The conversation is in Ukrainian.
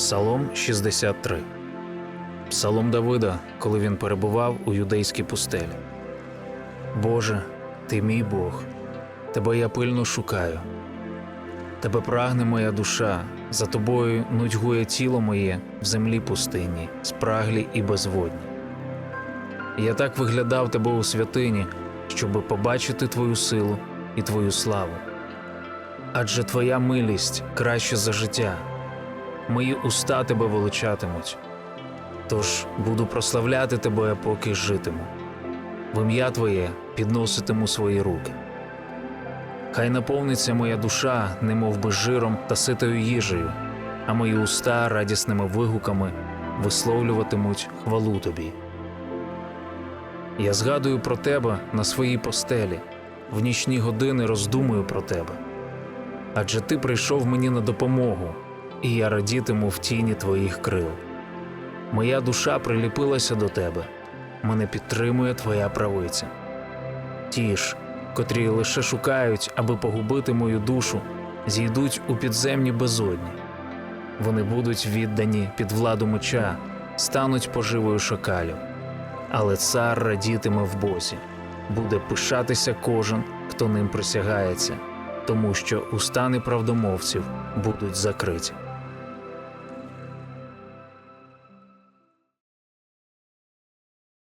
Псалом 63. Псалом Давида, коли він перебував у юдейській пустелі. Боже, ти мій Бог, тебе я пильно шукаю. Тебе прагне моя душа, за тобою нудьгує тіло моє в землі пустинній, спраглі і безводні. Я так виглядав тебе у святині, щоби побачити твою силу і твою славу. Адже твоя милість краще за життя, мої уста тебе величатимуть. Тож буду прославляти тебе, поки житиму. В ім'я Твоє підноситиму свої руки. Хай наповниться моя душа, немов би жиром та ситою їжею, а мої уста радісними вигуками висловлюватимуть хвалу тобі. Я згадую про тебе на своїй постелі, в нічні години роздумую про тебе. Адже ти прийшов мені на допомогу, і я радітиму в тіні твоїх крил. Моя душа приліпилася до тебе, мене підтримує твоя правиця. Ті ж, котрі лише шукають, аби погубити мою душу, зійдуть у підземні безодні. Вони будуть віддані під владу меча, стануть поживою шакалів. Але цар радітиме в Бозі, буде пишатися кожен, хто ним присягається, тому що уста неправдомовців будуть закриті.